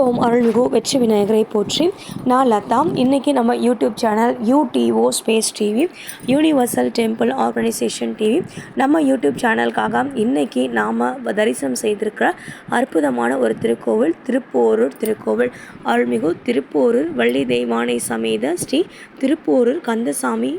ஓம் அருள்மிகு வெற்றி விநாயகரை போற்றி. நான் லதா. இன்றைக்கி நம்ம YouTube channel UTO Space TV Universal Temple Organization TV. நம்ம யூடியூப் சேனலுக்காக இன்றைக்கி நாம் தரிசனம் செய்திருக்கிற அற்புதமான ஒரு திருக்கோவில் திருப்போரூர் திருக்கோவில். அருள்மிகு திருப்போரூர் வள்ளி தெய்வானை சமேத ஸ்ரீ திருப்போரூர் கந்தசாமி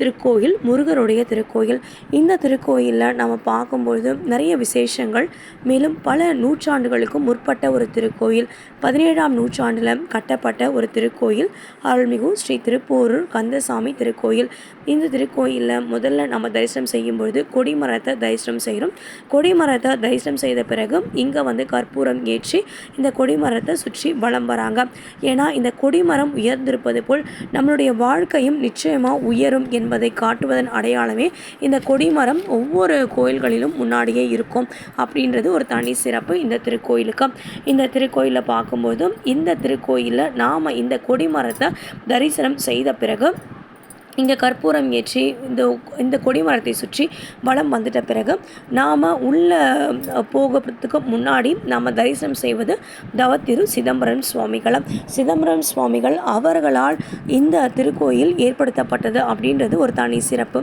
திருக்கோயில் முருகருடைய திருக்கோயில். இந்த திருக்கோயிலில் நம்ம பார்க்கும்பொழுது நிறைய விசேஷங்கள். மேலும் பல நூற்றாண்டுகளுக்கும் முற்பட்ட ஒரு திருக்கோயில். பதினேழாம் நூற்றாண்டில் கட்டப்பட்ட ஒரு திருக்கோயில். அருள்மிகு ஸ்ரீ திருப்போரூர் கந்தசாமி திருக்கோயில். இந்த திருக்கோயிலில் முதல்ல நம்ம தரிசனம் செய்யும்பொழுது கொடிமரத்தை தரிசனம் செய்கிறோம் கொடிமரத்தை தரிசனம் செய்த பிறகு இங்கே வந்து கற்பூரம் ஏற்றி இந்த கொடிமரத்தை சுற்றி வலம் வராங்க. ஏன்னா இந்த கொடிமரம் உயர்ந்திருப்பது போல் நம்மளுடைய வாழ்க்கையும் நிச்சயமாக உயரும் என் என்பதை காட்டுவதன் அடையாளமே இந்த கொடிமரம் ஒவ்வொரு கோயில்களிலும் முன்னாடியே இருக்கும் அப்படின்றது ஒரு தனி சிறப்பு இந்த திருக்கோயிலுக்கு. இந்த திருக்கோயிலில் பார்க்கும்போதும் இந்த திருக்கோயிலில் நாம் இந்த கொடிமரத்தை தரிசனம் செய்த பிறகு இங்கே கற்பூரம் ஏற்றி இந்த இந்த கொடிமரத்தை சுற்றி வளம் வந்துட்ட பிறகு நாம் உள்ளே போகிறதுக்கு முன்னாடி நாம் தரிசனம் செய்வது தவத்திரு சிதம்பரம் சுவாமிகளம். சிதம்பரம் சுவாமிகள் அவர்களால் இந்த திருக்கோயில் ஏற்படுத்தப்பட்டது அப்படின்றது ஒரு தனி சிறப்பு.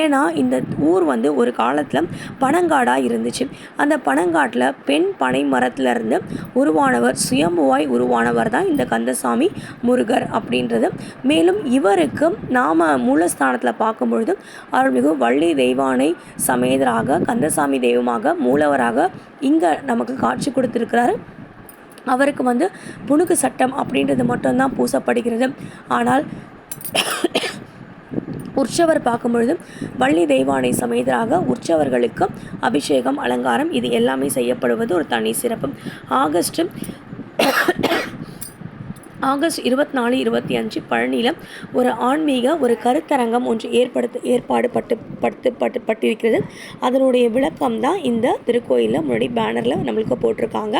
ஏன்னா இந்த ஊர் வந்து ஒரு காலத்தில் பனங்காடாக இருந்துச்சு. அந்த பனங்காட்டில் பெண் பனை மரத்திலிருந்து உருவானவர் சுயம்புவாய் உருவானவர் தான் இந்த கந்தசாமி முருகர் அப்படின்றது. மேலும் இவருக்கு நாம் மூலஸ்தானத்தில் பார்க்கும் பொழுது அருள்மிகு வள்ளி தெய்வானை சமேதராக கந்தசாமி தெய்வமாக மூலவராக இங்கே நமக்கு காட்சி கொடுத்துருக்கிறாரு. அவருக்கு வந்து புணுக்கு சட்டம் அப்படின்றது மட்டும்தான் பூசப்படுகிறது. ஆனால் உற்சவர் பார்க்கும் பொழுது வள்ளி தெய்வானை சமேதராக உற்சவர்களுக்கு அபிஷேகம் அலங்காரம் இது எல்லாமே செய்யப்படுவது ஒரு தனி சிறப்பு. ஆகஸ்ட் ஆகஸ்ட் இருபத்தி நாலு இருபத்தி அஞ்சு பழனியில் ஒரு ஆன்மீக ஒரு கருத்தரங்கம் ஒன்று ஏற்படுத்த ஏற்பாடு பட்டு பட்டு பட்டு பட்டிருக்கிறது. அதனுடைய விளக்கம் தான் இந்த திருக்கோயிலில் முன்னாடி பேனரில் நம்மளுக்கு போட்டிருக்காங்க.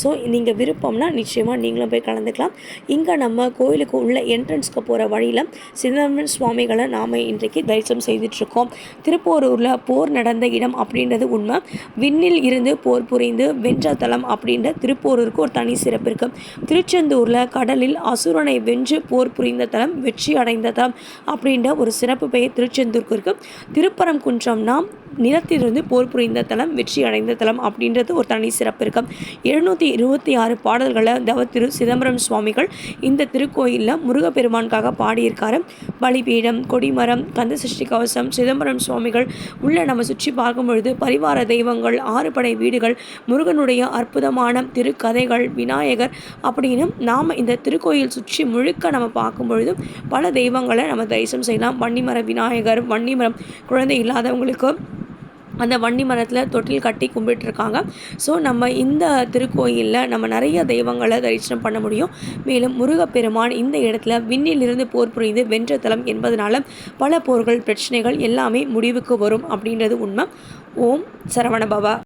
ஸோ நீங்கள் விருப்பம்னா நிச்சயமாக நீங்களும் போய் கலந்துக்கலாம். இங்கே நம்ம கோயிலுக்கு உள்ள என்ட்ரன்ஸ்க்கு போகிற வழியில் சிதம்பரம் சுவாமிகளை நாம் இன்றைக்கு தரிசனம் செய்துட்ருக்கோம் திருப்போரூரில் போர் நடந்த இடம் அப்படின்றது உண்மை. விண்ணில் இருந்து போர் புரிந்து வென்ற தலம் அப்படின்ற திருப்போரூருக்கு ஒரு தனி சிறப்பு இருக்குது திருச்செந்தூரில் கடலில் போரில் அசுரனை வென்று போர் புரிந்த தலம் வெற்றி அடைந்த தலம் அப்படின்ற ஒரு சிறப்பு பெயர் திருச்செந்தூருக்கு இருக்கு. திருப்பரங்குன்றம்னா நிலத்திலிருந்து போர் புரிந்த தலம் வெற்றி அடைந்த தலம் அப்படின்றது ஒரு தனி சிறப்பு இருக்கு. எழுநூற்றி இருபத்தி ஆறு பாடல்களை தவ திரு சிதம்பரம் சுவாமிகள் இந்த திருக்கோயிலில் முருகப்பெருமானுக்காக பாடியிருக்காரு. பலிபீடம் கொடிமரம் கந்த சஷ்டி கவசம் சிதம்பரம் சுவாமிகள் உள்ள நம்ம சுற்றி பார்க்கும் பொழுது பரிவார தெய்வங்கள் ஆறு படை வீடுகள் முருகனுடைய அற்புதமான திருக்கதைகள் விநாயகர் அப்படின்னு நாம் இந்த திருக்கோயில் சுற்றி முழுக்க நம்ம பார்க்கும் பொழுது பல தெய்வங்களை நம்ம தரிசனம் செய்யலாம். வன்னிமர விநாயகர் வன்னிமரம் குழந்தை இல்லாதவங்களுக்கு அந்த வன்னி மரத்தில் தொட்டில் கட்டி கும்பிட்டுருக்காங்க. ஸோ நம்ம இந்த திருக்கோயிலில் நம்ம நிறைய தெய்வங்களை தரிசனம் பண்ண முடியும். மேலும் முருகப்பெருமான் இந்த இடத்துல விண்ணிலிருந்து போர் புரிந்து வென்ற தலம் என்பதனால பல போர்கள் பிரச்சனைகள் எல்லாமே முடிவுக்கு வரும் அப்படின்றது உண்மை. ஓம் சரவணபவா